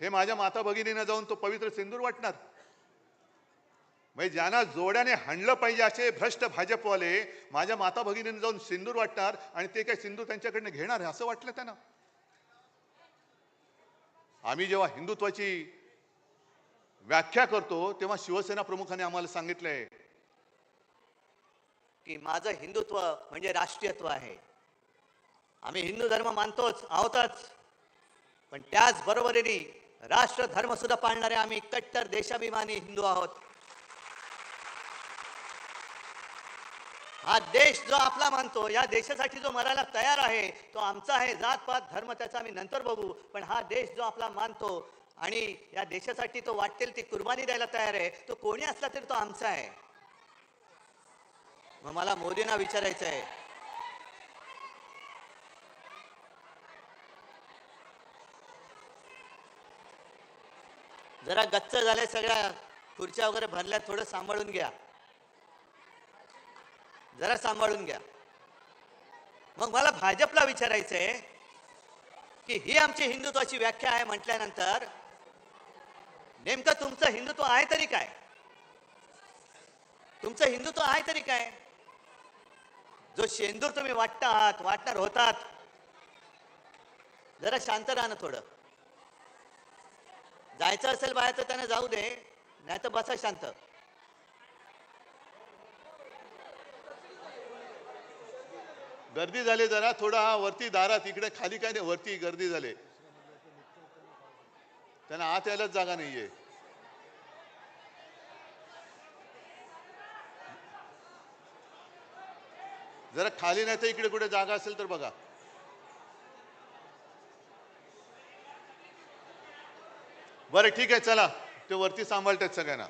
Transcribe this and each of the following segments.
हे माझ्या माता भगिनीनं जाऊन तो पवित्र सिंदूर वाटणार. म्हणजे ज्यांना जोड्याने हाणलं पाहिजे असे भ्रष्ट भाजपवाले माझ्या माता भगिनीने जाऊन सिंदूर वाटणार आणि ते काय सिंदूर त्यांच्याकडनं घेणार असं वाटलं त्यांना. आम्ही जेव्हा हिंदुत्वाची व्याख्या करतो तेव्हा शिवसेना प्रमुखाने आम्हाला सांगितलंय की माझं हिंदुत्व म्हणजे राष्ट्रीयत्व आहे. आम्ही हिंदू धर्म मानतोच आहोतच. पण त्याचबरोबरीने राष्ट्र धर्म सुद्धा पाळणारे आम्ही कट्टर देशाभिमानी हिंदू आहोत. हा देश जो आपला मानतो या देशासाठी जो मरायला तयार आहे तो आमचा आहे. जात पात धर्म त्याचा आम्ही नंतर बघू. पण हा देश जो आपला मानतो आणि या देशासाठी तो वाटेल ती कुर्बानी द्यायला तयार आहे तो कोणी असला तरी तो आमचा आहे. मग मला मोदींना विचारायचं आहे जरा गच्च झाले सगळ्या. खुर्च्या वगैरे भरल्या थोडं सांभाळून घ्या. जरा सांभाळून घ्या. मग मला भाजपला विचारायचं आहे की ही आमची हिंदुत्वाची व्याख्या आहे म्हटल्यानंतर नेमकं तुमचं हिंदुत्व आहे तरी काय? तुमचं हिंदुत्व आहे तरी काय? जो शेंदूर तुम्ही वाटता आहात वाटणार होतात. जरा शांत राहा ना थोडं. जायचं असेल बाहेर तर त्यांना जाऊ दे नाही तर बसा शांत. गर्दी झाली जरा थोडा हा वरती दारात इकडे खाली काय नाही वरती गर्दी झाली. त्यांना आत यायलाच जागा नाहीये. जरा खाली नाही तर इकडे कुठे जागा असेल तर बघा. बरं ठीक आहे चला. ते वरती सांभाळतात सगळ्यांना.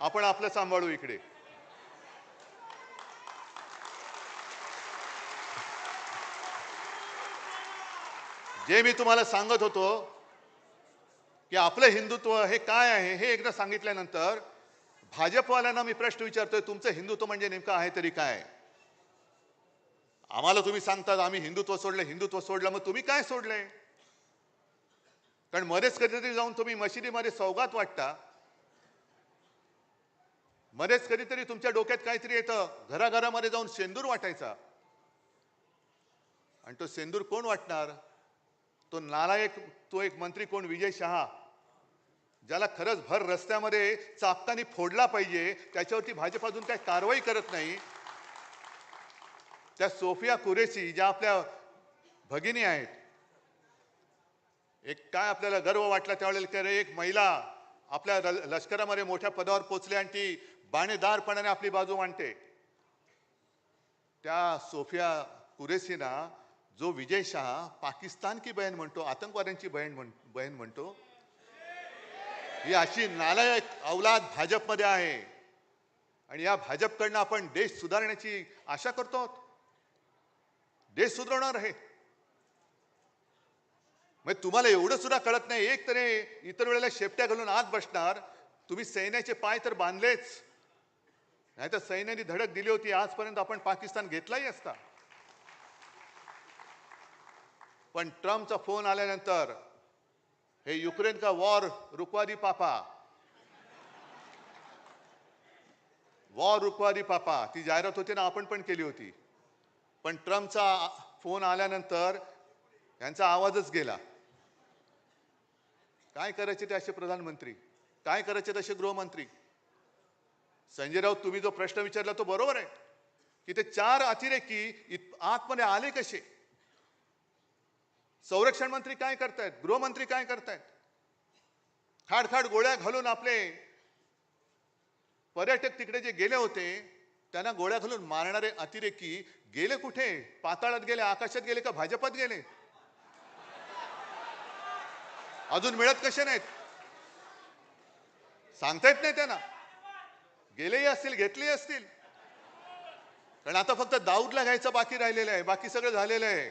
आपण आपलं सांभाळू इकडे. जे मी तुम्हाला सांगत होतो की आपलं हिंदुत्व हे काय आहे हे एकदा सांगितल्यानंतर भाजपवाल्यांना मी प्रश्न विचारतोय तुमचं हिंदुत्व म्हणजे नेमकं आहे तरी काय? आम्हाला तुम्ही सांगतात आम्ही हिंदुत्व सोडलं हिंदुत्व सोडलं मग तुम्ही काय सोडलंय? कारण मध्येच कधीतरी जाऊन तुम्ही मशिदीमध्ये सौगात वाटता. मध्येच कधीतरी तुमच्या डोक्यात काहीतरी येतं घराघरामध्ये जाऊन सेंदूर वाटायचा. आणि तो सेंदूर कोण वाटणार? तो नालायक तो एक मंत्री कोण? विजय शहा. ज्याला खरंच भर रस्त्यामध्ये चापतानी फोडला पाहिजे त्याच्यावरती भाजप अजून काही कारवाई करत नाही. त्या सोफिया कुरेशी ज्या आपल्या भगिनी आहेत एक काय आपल्याला गर्व वाटला त्यावेळेला की अरे एक महिला आपल्या ल- लष्करामध्ये मोठ्या पदावर पोचली आणि ती बाणेदारपणाने आपली बाजू मांडते. त्या सोफिया कुरेशीना जो विजय शहा पाकिस्तान की बहीण म्हणतो आतंकवाद्यांची बहीण म्हण बहीण म्हणतो ही अशी नालायक अवलाद भाजपमध्ये आहे. आणि या भाजपकडनं आपण देश सुधारण्याची आशा करतो देश सुधारणार आहे. म्हणजे तुम्हाला एवढं सुद्धा कळत नाही. एक तरी इतर वेळेला शेपट्या घालून आत बसणार. तुम्ही सैन्याचे पाय तर बांधलेच. नाही तर सैन्याने धडक दिली होती. आजपर्यंत आपण पाकिस्तान घेतलाही असता. पण ट्रम्पचा फोन आल्यानंतर हे युक्रेन का वॉर? रुकवादी पापा. वॉर रुकवादी पापा. ती जाहिरात होती ना आपण पण केली होती. पण ट्रम्पचा फोन आल्यानंतर यांचा आवाजच गेला. काय करायचे ते असे प्रधानमंत्री? काय करायचे तसे गृहमंत्री? संजय राऊत तुम्ही जो प्रश्न विचारला तो बरोबर आहे. की ते चार अतिरेकी इत- आतमध्ये आले कसे? संरक्षण मंत्री काय करतायत? गृहमंत्री काय करतायत? खाडखाड गोळ्या घालून आपले पर्यटक तिकडे जे गेले होते त्यांना गोळ्या घालून मारणारे अतिरेकी गेले कुठे? पाताळात गेले आकाशात गेले का भाजपात गेले? अजून मिळत कसे नाहीत? सांगता येत नाही त्यांना. गेलेही असतील घेतलेही असतील. कारण आता फक्त दाऊदला घ्यायचं बाकी राहिलेलं आहे. बाकी सगळं झालेलं आहे.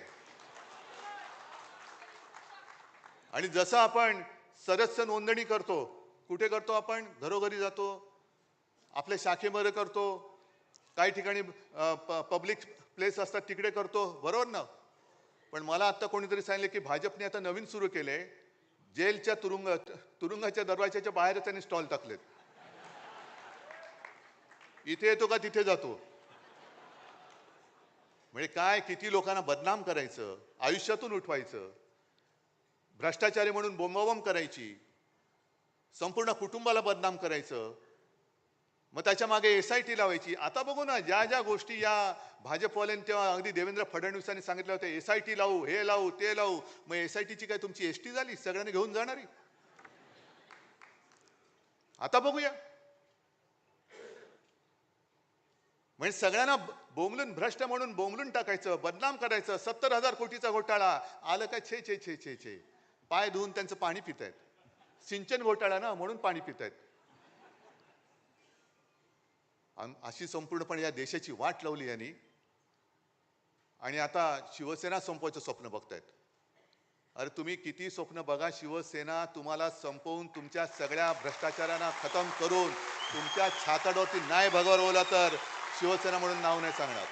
आणि जसं आपण सदस्य नोंदणी करतो कुठे करतो आपण? घरोघरी जातो. आपल्या शाखेमध्ये करतो. काही ठिकाणी पब्लिक प्लेस असतात तिकडे करतो. बरोबर ना? पण मला आता कोणीतरी सांगितले की भाजपने आता नवीन सुरू केले जेलच्या तुरुंग तुरुंगाच्या दरवाजाच्या बाहेर त्यांनी स्टॉल टाकलेत. इथे येतो का तिथे जातो. म्हणजे काय किती लोकांना बदनाम करायचं आयुष्यातून उठवायचं भ्रष्टाचारी म्हणून बोंबाबोंब करायची संपूर्ण कुटुंबाला बदनाम करायचं मग त्याच्यामागे एस आय टी लावायची. आता बघू ना ज्या ज्या गोष्टी या भाजपवाल्यांनी तेव्हा अगदी देवेंद्र फडणवीसांनी सांगितलं होतं एस आय टी लावू हे लावू ते लावू. मग एस आय टीची काय तुमची एस टी झाली? सगळ्यांनी घेऊन जाणारी. आता बघूया. म्हणजे सगळ्यांना बोंबलून भ्रष्ट म्हणून बोंबलून टाकायचं बदनाम करायचं सत्तर हजार कोटीचा घोटाळा. आलं का छे छे छे छे छे. पाय धुवून त्यांचं पाणी पितायत. सिंचन घोटाळा ना म्हणून पाणी पितायत. अशी संपूर्णपणे या देशाची वाट लावली यांनी. आणि आता शिवसेना संपवायचं स्वप्न बघतायत. अरे तुम्ही किती स्वप्न बघा शिवसेना तुम्हाला संपवून तुमच्या सगळ्या भ्रष्टाचारांना खतम करून तुमच्या छाताडोती नाही भगवला तर शिवसेना म्हणून नाव नाही सांगणार.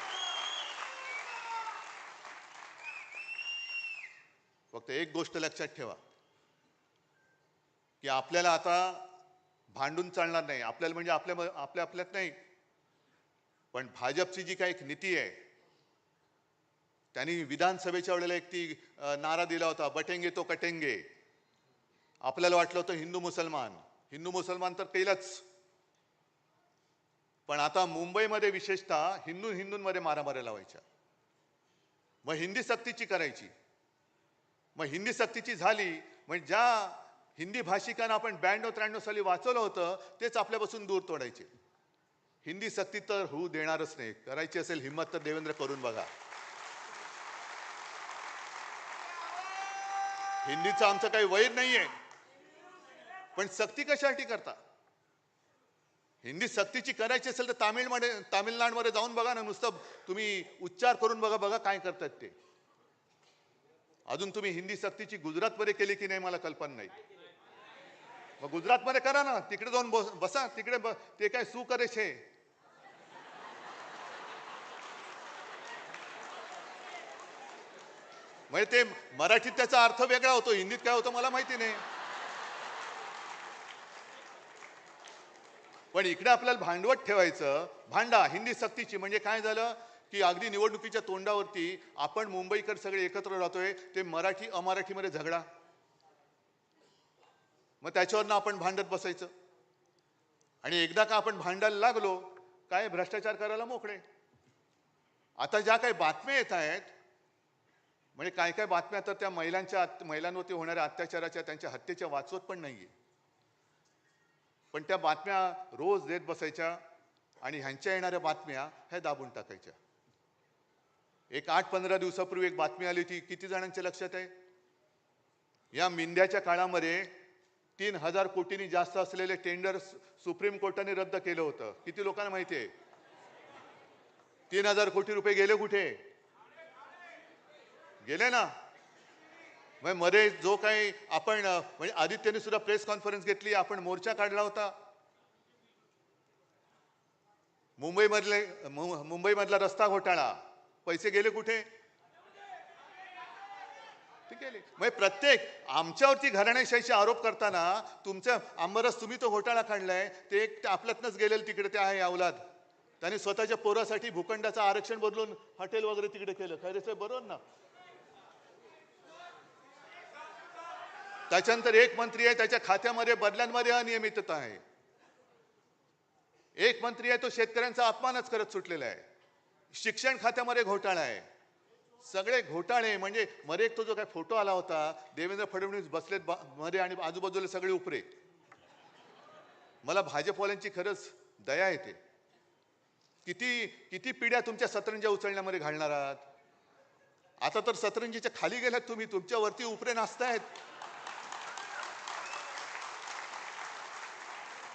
फक्त एक गोष्ट लक्षात ठेवा. की आपल्याला आता भांडून चालणार नाही. आपल्याला म्हणजे आपल्या आपल्या आपल्यात नाही. पण भाजपची जी काही एक नीती आहे त्यांनी विधानसभेच्या वेळेला एक ती नारा दिला होता बटेंगे तो कटेंगे. आपल्याला वाटलं होतं हिंदू मुसलमान. हिंदू मुसलमान तर केलंच. पण आता मुंबईमध्ये विशेषतः हिंदू हिंदूंमध्ये मारामाऱ्या लावायच्या. मग हिंदी सक्तीची करायची. मग हिंदी सक्तीची झाली म्हणजे ज्या हिंदी भाषिकांना आपण ब्याण्णव त्र्याण्णव साली वाचवलं होतं तेच आपल्यापासून दूर तोडायचे. हिंदी सक्ती तर होऊ देणारच नाही. करायची असेल हिंमत तर देवेंद्र करून बघा. हिंदीचं आमचं काही वैर नाहीये. पण सक्ती कशासाठी करता? हिंदी सक्तीची करायची असेल तर तामिळमध्ये तामिळनाडूमध्ये जाऊन बघा ना नुसतं तुम्ही उच्चार करून बघा बघा काय करतात ते. अजून तुम्ही हिंदी सक्तीची गुजरातमध्ये केली की नाही मला कल्पना नाही. मग गुजरातमध्ये करा ना तिकडे जाऊन बस बसा तिकडे ब- ते काय सुकरेश आहे म्हणजे ते मराठीत त्याचा अर्थ वेगळा होतो हिंदीत काय होतं मला माहिती नाही. पण इकडे आपल्याला भांडवत ठेवायचं भांडा हिंदी सक्तीची म्हणजे काय झालं की अगदी निवडणुकीच्या तोंडावरती आपण मुंबईकर सगळे एकत्र राहतोय ते मराठी अमराठीमध्ये झगडा. मग त्याच्यावरनं आपण भांडत बसायचं. आणि एकदा का आपण भांडायला लागलो काय भ्रष्टाचार करायला मोकळे. आता ज्या काही बातम्या येत आहेत म्हणजे काय काय बातम्या तर त्या महिलांच्या महिलांवरती होणाऱ्या अत्याचाराच्या त्यांच्या हत्येच्या वाचवत पण नाहीये. पण त्या बातम्या रोज देत बसायच्या आणि ह्यांच्या येणाऱ्या बातम्या ह्या दाबून टाकायच्या. एक आठ पंधरा दिवसापूर्वी एक बातमी आली होती किती जणांच्या लक्षात आहे? या मिंद्याच्या काळामध्ये तीन हजार कोटींनी जास्त असलेले टेंडर सुप्रीम कोर्टाने रद्द केलं होतं. किती लोकांना माहिती आहे? तीन हजार कोटी रुपये गेले कुठे? गेले ना? मग मध्ये जो काही आपण म्हणजे आदित्यने सुद्धा प्रेस कॉन्फरन्स घेतली आपण मोर्चा काढला होता. मुंबईमधले मुंबईमधला रस्ता घोटाळा. पैसे गेले कुठे? म्हणजे प्रत्येक आमच्यावरती घराण्याशाहीचे आरोप करताना तुमच्या आंबरस तुम्ही तो घोटाळा काढलाय ते एक आपल्यातनंच गेलेलं तिकडे ते आहे अवलाद त्यांनी स्वतःच्या पोरासाठी भूखंडाचं आरक्षण बदलून हॉटेल वगैरे तिकडे केलं. खैरे साहेब बरोबर ना? त्याच्यानंतर एक मंत्री आहे त्याच्या खात्यामध्ये बदल्यांमध्ये अनियमितता आहे. एक मंत्री आहे तो शेतकऱ्यांचा अपमानच करत सुटलेला आहे. शिक्षण खात्यामध्ये घोटाळा आहे. सगळे घोटाळे म्हणजे मध्ये एक तो जो काय फोटो आला होता देवेंद्र फडणवीस बसलेत मध्ये आणि आजूबाजूला सगळे उपरे. मला भाजपवाल्यांची खरंच दया येते. किती किती पिढ्या तुमच्या सतरंजा उचलण्यामध्ये घालणार आहात? आता तर सतरंजीच्या खाली गेल्यात तुम्ही तुमच्यावरती उपरे नाचतायत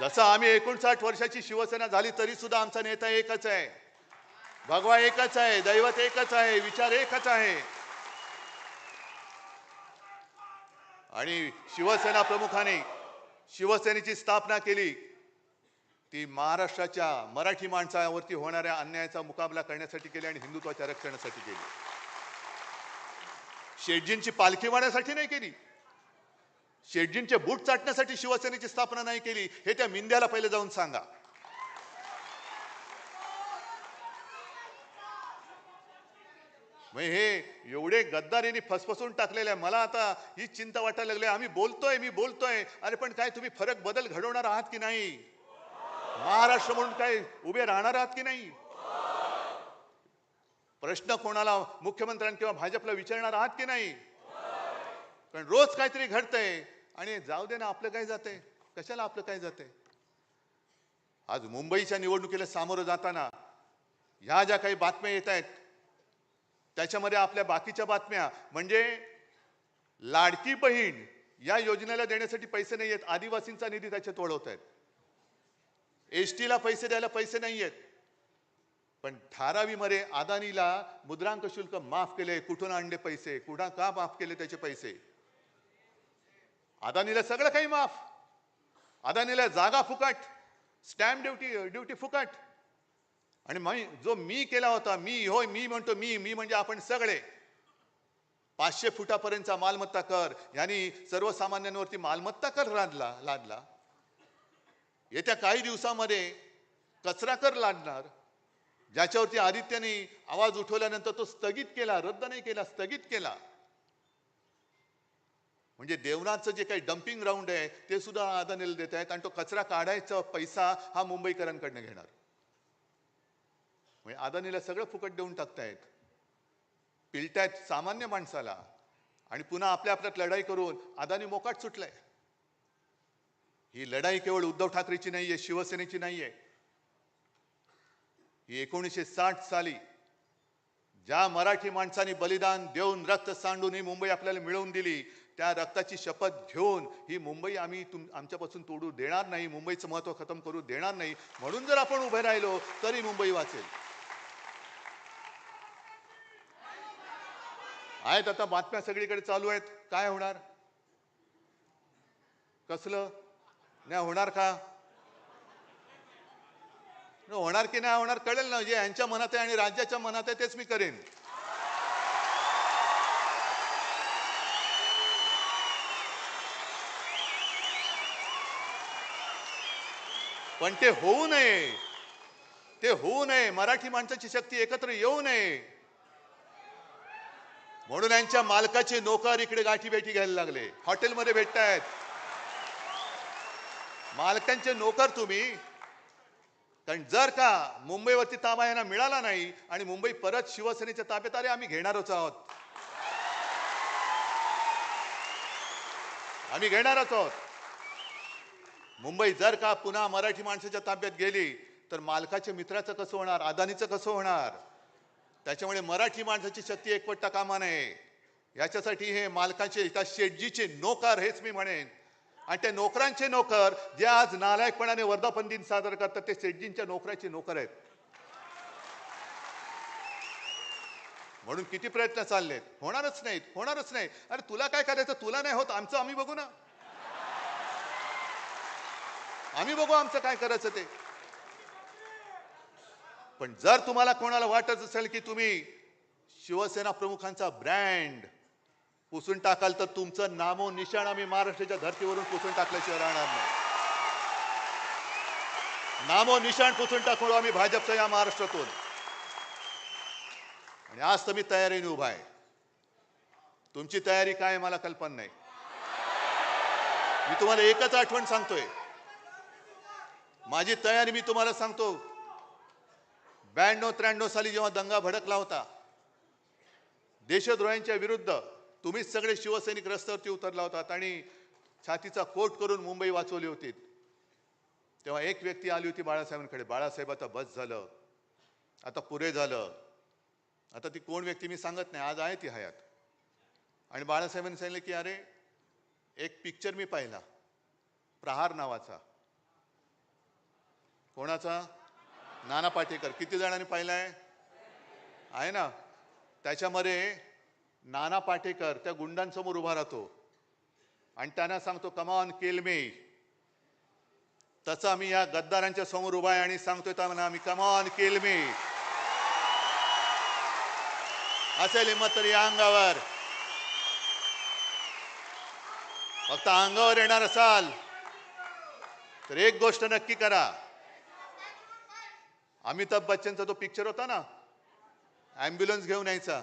जसं आम्ही एकोणसाठ वर्षाची शिवसेना झाली तरी सुद्धा आमचा नेता एकच आहे. भगवा एकच आहे दैवत एकच आहे विचार एकच आहे. आणि शिवसेना प्रमुखाने शिवसेनेची स्थापना केली. ती महाराष्ट्राच्या मराठी माणसावरती होणाऱ्या अन्यायाचा मुकाबला करण्यासाठी केली आणि हिंदुत्वाच्या रक्षणासाठी केली. शेटजींची पालखी वाण्यासाठी नाही केली. शेटजींचे बूट चाटण्यासाठी शिवसेनेची स्थापना नाही केली हे त्या मिंद्याला पहिले जाऊन सांगा. हे एवढे गद्दारीने फसफसून टाकलेले आहे मला आता ही चिंता वाटायला लागली आम्ही बोलतोय मी बोलतोय अरे पण काय तुम्ही फरक बदल घडवणार आहात की नाही? महाराष्ट्र म्हणून काय उभे राहणार आहात की नाही? प्रश्न कोणाला मुख्यमंत्र्यांना किंवा भाजपला विचारणार आहात की नाही? कारण रोज काहीतरी घडतंय. आणि जाऊ दे ना आपलं काय जाते कशाला आपलं काय जाते आज मुंबईच्या निवडणुकीला सामोरं जाताना ह्या ज्या काही बातम्या येत आहेत त्याच्यामध्ये आपल्या बाकीच्या बातम्या म्हणजे लाडकी बहीण या योजनेला देण्यासाठी पैसे नाही आहेत आदिवासींचा निधी त्याच्यात वळवत आहेत एस टीला पैसे द्यायला पैसे नाही आहेत. पण धारावीमध्ये अदानीला मुद्रांक शुल्क माफ केले कुठून आणले पैसे कुठं का माफ केले त्याचे पैसे? अदानीला सगळं काही माफ. अदानीला जागा फुकट स्टॅम्प ड्युटी ड्युटी फुकट. आणि मी जो मी केला होता मी होय मी म्हणतो मी मी म्हणजे आपण सगळे. पाचशे फुटापर्यंतचा मालमत्ता कर. यांनी सर्वसामान्यांवरती मालमत्ता कर लादला लादला. येत्या काही दिवसामध्ये कचरा कर लादणार. ज्याच्यावरती आदित्यने आवाज उठवल्यानंतर तो स्थगित केला रद्द नाही केला स्थगित केला. म्हणजे देवनाथचं जे काही डम्पिंग ग्राउंड आहे ते सुद्धा आदानीला देत आहेत आणि तो कचरा काढायचा पैसा हा मुंबईकरांकडनं घेणार. म्हणजे अदानीला सगळं फुकट देऊन टाकतायत. पिलतायत सामान्य माणसाला आणि पुन्हा आपल्या आपल्यात लढाई करून अदानी मोकाट सुटलाय. ही लढाई केवळ उद्धव ठाकरेची नाहीये शिवसेनेची नाहीये. ही एकोणीसशे साठ साली ज्या मराठी माणसांनी बलिदान देऊन रक्त सांडून ही मुंबई आपल्याला मिळवून दिली त्या रक्ताची शपथ घेऊन ही मुंबई आम्ही तुम आमच्यापासून तोडू देणार नाही मुंबईचं महत्त्व खतम करू देणार नाही म्हणून जर आपण उभे राहिलो तरी मुंबई वाचेल. आहेत आता बातम्या सगळीकडे चालू आहेत. काय होणार? कसलं? नाही होणार का? होणार की नाही होणार कळेल ना जे यांच्या मनात आहे आणि राज्याच्या मनात आहे तेच मी करेन. पण ते होऊ नये. ते होऊ नये. मराठी माणसाची शक्ती एकत्र येऊ नये. म्हणून यांच्या मालकाचे नोकर इकडे गाठी भेटी घ्यायला लागले. हॉटेलमध्ये भेटतायत. मालकांचे नोकर तुम्ही. कारण जर का मुंबईवरती ताबा यांना मिळाला नाही आणि मुंबई परत शिवसेनेच्या ताब्यात आले आम्ही घेणारच आहोत. आम्ही घेणारच आहोत. मुंबई जर का पुन्हा मराठी माणसाच्या ताब्यात गेली तर मालकाच्या मित्राचं कसं होणार? अदानीचं कसं होणार? त्याच्यामुळे मराठी माणसाची शक्ती एकवटता कामा नये. याच्यासाठी हे मालकाचे त्या शेटजीचे नोकर हेच मी म्हणेन. आणि ते नोकरांचे नोकर जे आज नालायकपणाने वर्धापन दिन सादर करतात ते शेटजींच्या नोकराचे नोकर आहेत. म्हणून किती प्रयत्न चाललेत? होणारच नाहीत होणारच नाही अरे तुला काय करायचं? तुला नाही होत आमचं आम्ही बघू ना. आम्ही बघू आमचं काय करायचं ते. पण जर तुम्हाला कोणाला वाटत असेल की तुम्ही शिवसेना प्रमुखांचा ब्रँड पुसून टाकाल तर तुमचं नामो निशाण आम्ही महाराष्ट्राच्या धर्तीवरून पुसून टाकल्याशिवाय राहणार नाही. नामो निशाण पुसून टाकू आम्ही भाजपच्या या महाराष्ट्रातून. आणि आज तर मी तयारीने उभा आहे. तुमची तयारी काय मला कल्पना नाही. मी तुम्हाला एकच आठवण सांगतोय. माझी तयारी मी तुम्हाला सांगतो. ब्याण्णव त्र्याण्णव साली जेव्हा दंगा भडकला होता देशद्रोह्यांच्या विरुद्ध तुम्हीच सगळे शिवसैनिक रस्त्यावरती उतरला होतात आणि छातीचा कोट करून मुंबई वाचवली होती. तेव्हा एक व्यक्ती आली होती बाळासाहेबांकडे. बाळासाहेब आता बस झालं. आता पुरे झालं. आता ती कोण व्यक्ती मी सांगत नाही. आज आहे ती हयात. आणि बाळासाहेबांनी सांगितलं की अरे एक पिक्चर मी पाहिला. प्रहार नावाचा. कोणाचा? नाना पाटेकर. किती जणांनी पाहिला आहे ना? त्याच्यामध्ये नाना पाटेकर त्या गुंडांसमोर उभा राहतो. आणि त्यांना सांगतो कमान केलमे तसं आम्ही या गद्दारांच्या समोर उभा आहे आणि सांगतोय त्यांना आम्ही कमान केलमे असेल हिंमत तर या अंगावर. फक्त अंगावर येणार असाल. तर एक गोष्ट नक्की करा. अमिताभ बच्चनचा तो पिक्चर होता ना ॲम्ब्युलन्स घेऊन यायचा.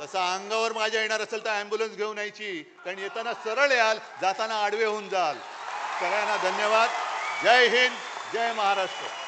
तसा अंगावर माझ्या येणार असेल तर ॲम्ब्युलन्स घेऊन यायची. कारण येताना सरळ याल जाताना आडवे होऊन जाल. सगळ्यांना धन्यवाद. जय हिंद जय महाराष्ट्र.